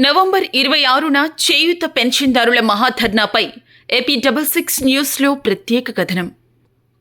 November ఇరవై ఆరున చేయూత పెన్షన్దారుల మహాధర్నాపై ఏపీ డబల్ సిక్స్ న్యూస్లో ప్రత్యేక కథనం.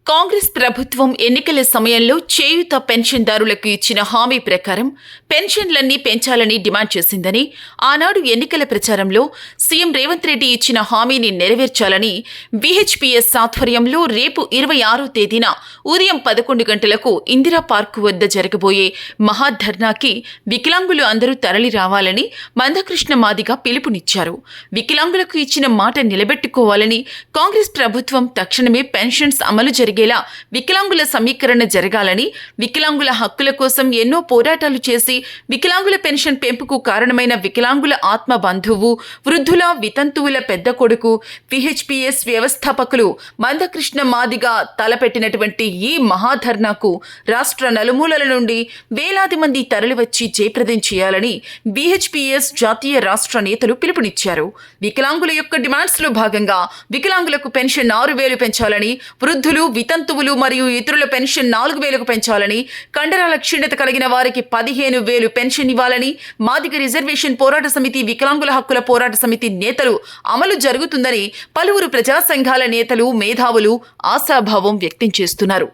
కాంగ్రెస్ ప్రభుత్వం ఎన్నికల సమయంలో చేయూత పెన్షన్దారులకు ఇచ్చిన హామీ ప్రకారం పెన్షన్లన్నీ పెంచాలని డిమాండ్ చేసిందని ఆనాడు ఎన్నికల ప్రచారంలో సీఎం రేవంత్ రెడ్డి ఇచ్చిన హామీని నెరవేర్చాలని విహెచ్పీఎస్ ఆధ్వర్యంలో రేపు ఇరవై ఆరో తేదీన ఉదయం పదకొండు గంటలకు ఇందిరా పార్కు వద్ద జరగబోయే మహాధర్నాకి వికలాంగులు అందరూ తరలి రావాలని మందకృష్ణ మాదిగా పిలుపునిచ్చారు. వికలాంగులకు ఇచ్చిన మాట నిలబెట్టుకోవాలని కాంగ్రెస్ ప్రభుత్వం తక్షణమే పెన్షన్స్ అమలు జరిగేలా వికలాంగుల సమీకరణ జరగాలని వికలాంగుల హక్కుల కోసం ఎన్నో పోరాటాలు చేసి వికలాంగుల పెన్షన్ పెంపుకు కారణమైన వికలాంగుల ఆత్మ బంధువు వృద్ధుల వితంతువుల పెద్ద కొడుకు పిహెచ్పిఎస్ వ్యవస్థాపకులు మందకృష్ణ మాదిగా తలపెట్టినటువంటి ఈ మహాధర్నాకు రాష్ట్ర నలుమూలల నుండి వేలాది మంది తరలివచ్చి జయప్రదం చేయాలని బీహెచ్పిఎస్ జాతీయ రాష్ట్ర నేతలు పిలుపునిచ్చారు. వికలాంగుల యొక్క డిమాండ్స్లో భాగంగా వికలాంగులకు పెన్షన్ ఆరు వేలు పెంచాలని వృద్ధులు వితంతువులు మరియు ఇతరుల పెన్షన్ నాలుగు వేలకు పెంచాలని కండరాల క్షీణత కలిగిన వారికి పదిహేను వేలు పెన్షన్ ఇవ్వాలని మాదిక రిజర్వేషన్ పోరాట సమితి వికలాంగుల హక్కుల పోరాట సమితి నేతలు అమలు జరుగుతుందని పలువురు ప్రజా సంఘాల నేతలు మేధావులు ఆశాభావం వ్యక్తం చేస్తున్నారు.